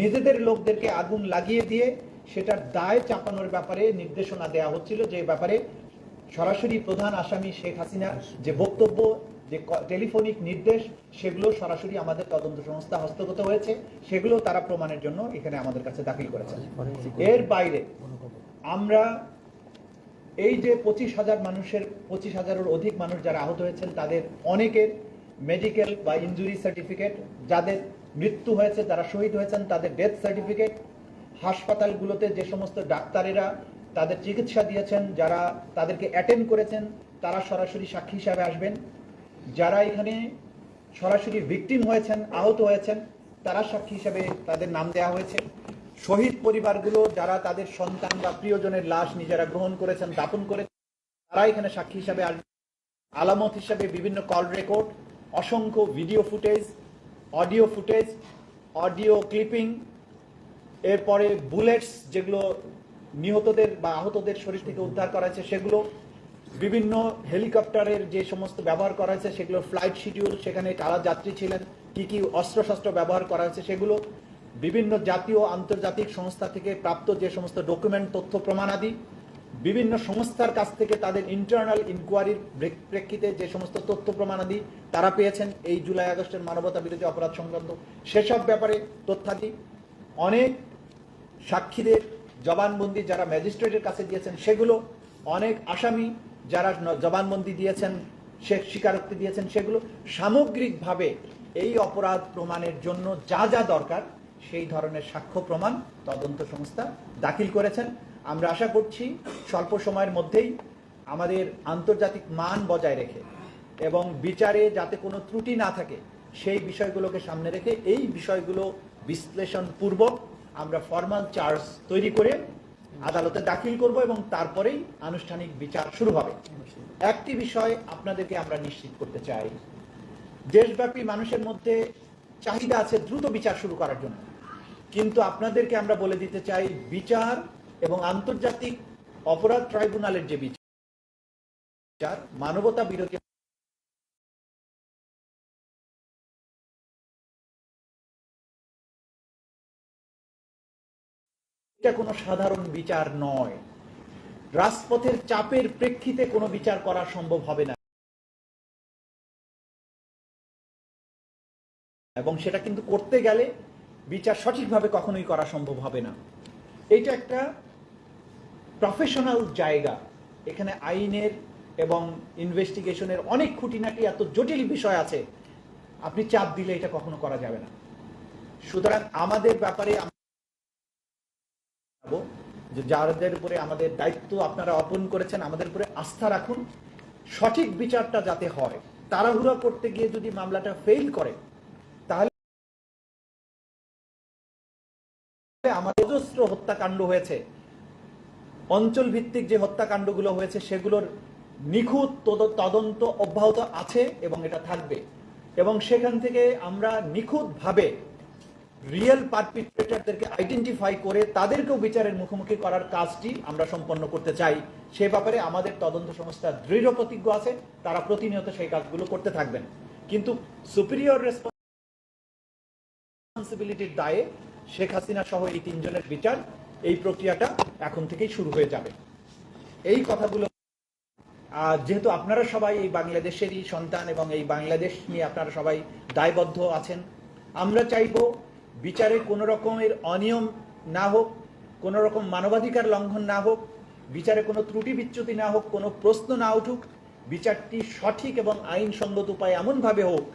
নিজেদের লোকদেরকে আগুন লাগিয়ে দিয়ে সেটার দায় চাপানোর ব্যাপারে নির্দেশনা দেওয়া হচ্ছিল, যে ব্যাপারে সরাসরি প্রধান আসামি শেখ হাসিনার যে বক্তব্য, যে টেলিফোনিক নির্দেশ, সেগুলো সরাসরি আমাদের তদন্ত সংস্থা হস্তগত হয়েছে। সেগুলো তারা প্রমাণের জন্য এখানে আমাদের কাছে দাখিল করেছে এর বাইরে আমরা এই যে পঁচিশ হাজার মানুষের, পঁচিশ হাজারের অধিক মানুষ যারা আহত হয়েছেন, তাদের অনেকের মেডিকেল বা ইনজুরি সার্টিফিকেট যাদের মৃত্যু হয়েছে, যারা শহীদ হয়েছেন, তাদের ডেথ সার্টিফিকেট হাসপাতালগুলোতে যে সমস্ত ডাক্তারেরা তাদের চিকিৎসা দিয়েছেন, যারা তাদেরকে অ্যাটেন্ড করেছেন, তারা সরাসরি সাক্ষী হিসাবে আসবেন। যারা এখানে সরাসরি ভিকটিম হয়েছেন, আহত হয়েছেন, তারা সাক্ষী হিসাবে তাদের নাম দেওয়া হয়েছে। শহীদ পরিবারগুলো, যারা তাদের সন্তান বা প্রিয়জনের লাশ নিজেরা গ্রহণ করেছেন দাপন করেছেন, তারা এখানে সাক্ষী হিসাবে আসবে আলামত হিসাবে বিভিন্ন কল রেকর্ড অসংখ্য video footage audio footage, audio clipping, এরপরে বুলেটস যেগুলো নিহতদের বা আহতদের শরীর থেকে উদ্ধার করা হয়েছে সেগুলো বিভিন্ন হেলিকপ্টারের যে সমস্ত ব্যবহার করা হয়েছে সেগুলো ফ্লাইট শিডিউল সেখানে কারা যাত্রী ছিলেন, কি কি অস্ত্রশস্ত্র ব্যবহার করা হয়েছে, সেগুলো বিভিন্ন জাতীয় আন্তর্জাতিক সংস্থা থেকে প্রাপ্ত যে সমস্ত ডকুমেন্ট তথ্য, প্রমাণাদি বিভিন্ন সংস্থার কাছ থেকে তাদের ইন্টারনাল ইনকোয়ারির প্রেক্ষিতে যে সমস্ত তথ্য প্রমাণাদি তারা পেয়েছেন, এই জুলাই আগস্টের মানবতা বিরোধী অপরাধ সংক্রান্ত সেসব ব্যাপারে তথ্যাদি। অনেক সাক্ষীদের জবানবন্দি যারা ম্যাজিস্ট্রেটের কাছে দিয়েছেন সেগুলো, অনেক আসামি যারা জবানবন্দি দিয়েছেন, সে স্বীকারোক্তি দিয়েছেন সেগুলো, সামগ্রিকভাবে এই অপরাধ প্রমাণের জন্য যা যা দরকার, সেই ধরনের সাক্ষ্য প্রমাণ তদন্ত সংস্থা দাখিল করেছেন। আমরা আশা করছি স্বল্প সময়ের মধ্যেই আমাদের আন্তর্জাতিক মান বজায় রেখে এবং বিচারে যাতে কোনো ত্রুটি না থাকে, সেই বিষয়গুলোকে সামনে রেখে এই বিষয়গুলো বিশ্লেষণ পূর্বক আমরা ফর্মাল চার্জ তৈরি করে আদালতে দাখিল করব এবং তারপরেই আনুষ্ঠানিক বিচার শুরু হবে। একটি বিষয় আপনাদেরকে আমরা নিশ্চিত করতে চাই, দেশব্যাপী মানুষের মধ্যে চাহিদা আছে দ্রুত বিচার শুরু করার জন্য। কিন্তু আপনাদেরকে আমরা বলে দিতে চাই, বিচার এবং আন্তর্জাতিক অপরাধ ট্রাইব্যুনালের যে বিচার মানবতা বিরোধী এটা কোনো সাধারণ বিচার নয়। রাজপথের চাপের প্রেক্ষিতে কোনো বিচার করা সম্ভব হবে না। এবং সেটা কিন্তু করতে গেলে বিচার সঠিকভাবে কখনোই করা সম্ভব হবে না। এটা একটা প্রফেশনাল জায়গা। এখানে আইনের এবং ইনভেস্টিগেশনের অনেক খুঁটিনাটি এত জটিল বিষয় আছে। আপনি চাপ দিলে এটা কখনো করা যাবে না। সুতরাং আমাদের ব্যাপারে যে যাদের উপরে আমাদের দায়িত্ব আপনারা অর্পণ করেছেন, আমাদের উপরে আস্থা রাখুন। সঠিক বিচারটা যাতে হয়, তাড়াহুড়া করতে গিয়ে যদি মামলাটা ফেল করে, তাহলে আমাদের অজস্র হত্যাকাণ্ড হয়েছে। অঞ্চল ভিত্তিক যে হত্যাকাণ্ডগুলো হয়েছে, সেগুলোর নিখুঁত তদন্ত অব্যাহত আছে এবং এটা থাকবে। এবং সেখান থেকে আমরা নিখুঁতভাবে রিয়েল পারপিট্রেটারদেরকে আইডেন্টিফাই করে তাদেরকেও বিচারের মুখোমুখি করার কাজটি আমরা সম্পন্ন করতে চাই। সে ব্যাপারে আমাদের তদন্ত সংস্থা দৃঢ় প্রতিজ্ঞ আছে, তারা প্রতিনিয়ত সেই কাজগুলো করতে থাকবেন। কিন্তু সুপিরিয়র রেসপন্সিবিলিটির দায়ে শেখ হাসিনা সহ এই তিনজনের বিচার এই প্রক্রিয়াটা এখন থেকেই শুরু হয়ে যাবে। এই কথাগুলো যেহেতু আপনারা সবাই এই বাংলাদেশেরই সন্তান এবং এই বাংলাদেশ নিয়ে আপনারা সবাই দায়বদ্ধ আছেন, আমরা চাইব বিচারে কোনো রকমের অনিয়ম না হোক, কোনো রকম মানবাধিকার লঙ্ঘন না হোক, বিচারে কোনো ত্রুটি বিচ্যুতি না হোক, কোনো প্রশ্ন না উঠুক, বিচারটি সঠিক এবং আইনসঙ্গত উপায়ে এমনভাবে হোক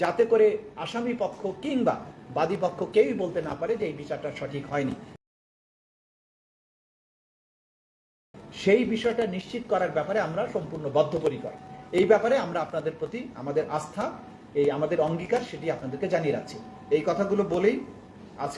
যাতে করে আসামি পক্ষ কিংবা বাদী পক্ষ কেউই বলতে না পারে যে এই বিচারটা সঠিক হয়নি। সেই বিষয়টা নিশ্চিত করার ব্যাপারে আমরা সম্পূর্ণ বদ্ধপরিকর। এই ব্যাপারে আমরা আপনাদের প্রতি আমাদের আস্থা, এই আমাদের অঙ্গীকার সেটি আপনাদেরকে জানিয়ে রাখছি। এই কথাগুলো বলেই আজকে